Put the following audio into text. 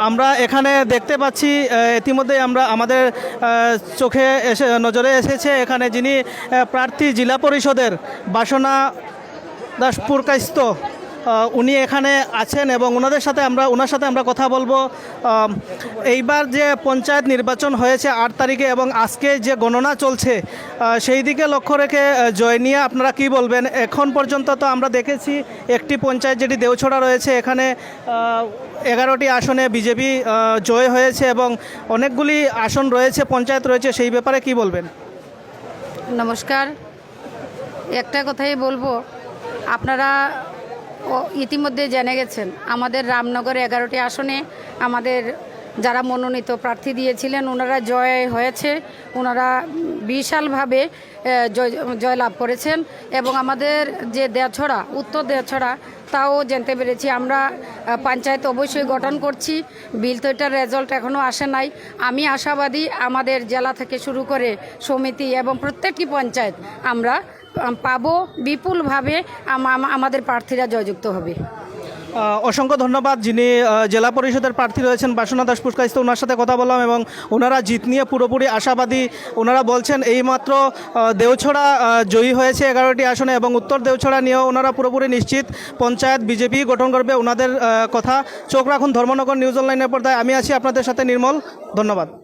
আমরা এখানে দেখতে পাচ্ছি ইতিমধ্যে আমরা আমাদের চোখে এসে নজরে এসেছে এখানে যিনি প্রার্থী জেলা পরিষদের বাসনা দাস আহ, উনি এখানে আছেন এবং ওনাদের সাথে আমরা ওনার সাথে আমরা কথা বলব। এইবার যে পঞ্চায়েত নির্বাচন হয়েছে আট তারিখে এবং আজকে যে গণনা চলছে সেই দিকে লক্ষ্য রেখে জয় নিয়ে আপনারা কি বলবেন? এখন পর্যন্ত তো আমরা দেখেছি একটি পঞ্চায়েত যেটি দেওছড়া রয়েছে, এখানে এগারোটি আসনে বিজেপি জয় হয়েছে এবং অনেকগুলি আসন রয়েছে, পঞ্চায়েত রয়েছে, সেই ব্যাপারে কি বলবেন? নমস্কার। একটা কথাই বলব, আপনারা ইতিমধ্যে জেনে গেছেন আমাদের রামনগর এগারোটি আসনে আমাদের যারা মনোনীত প্রার্থী দিয়েছিলেন ওনারা জয় হয়েছে ওনারা বিশালভাবে জয় জয়লাভ করেছেন এবং আমাদের যে দেছড়া উত্তর দেছড়া তাও জানতে পেরেছি। আমরা পঞ্চায়েত অবশ্যই গঠন করছি বিল তো এটার রেজাল্ট এখনও আসে নাই। আমি আশাবাদী আমাদের জেলা থেকে শুরু করে সমিতি এবং প্রত্যেকটি পঞ্চায়েত আমরা আম, পাবো, বিপুলভাবে আম- আম- আমাদের প্রার্থীরা জয়যুক্ত হবে। অসংখ্য ধন্যবাদ। যিনি জেলা পরিষদের প্রার্থী রয়েছেন বাসনা দাস পুষ্কাইস্ত ওনার সাথে কথা বললাম এবং ওনারা জিত নিয়ে পুরোপুরি আশাবাদী। ওনারা বলছেন, এইমাত্র দেওছড়া জয়ী হয়েছে এগারোটি আসনে এবং উত্তর দেওছড়া নিয়েও ওনারা পুরোপুরি নিশ্চিত। পঞ্চায়েত, বিজেপি গঠন করবে ওনাদের কথা। চোখ রাখুন ধর্মনগর নিউজ অনলাইনের পর্দায়। আমি আছি আপনাদের সাথে নির্মল। ধন্যবাদ।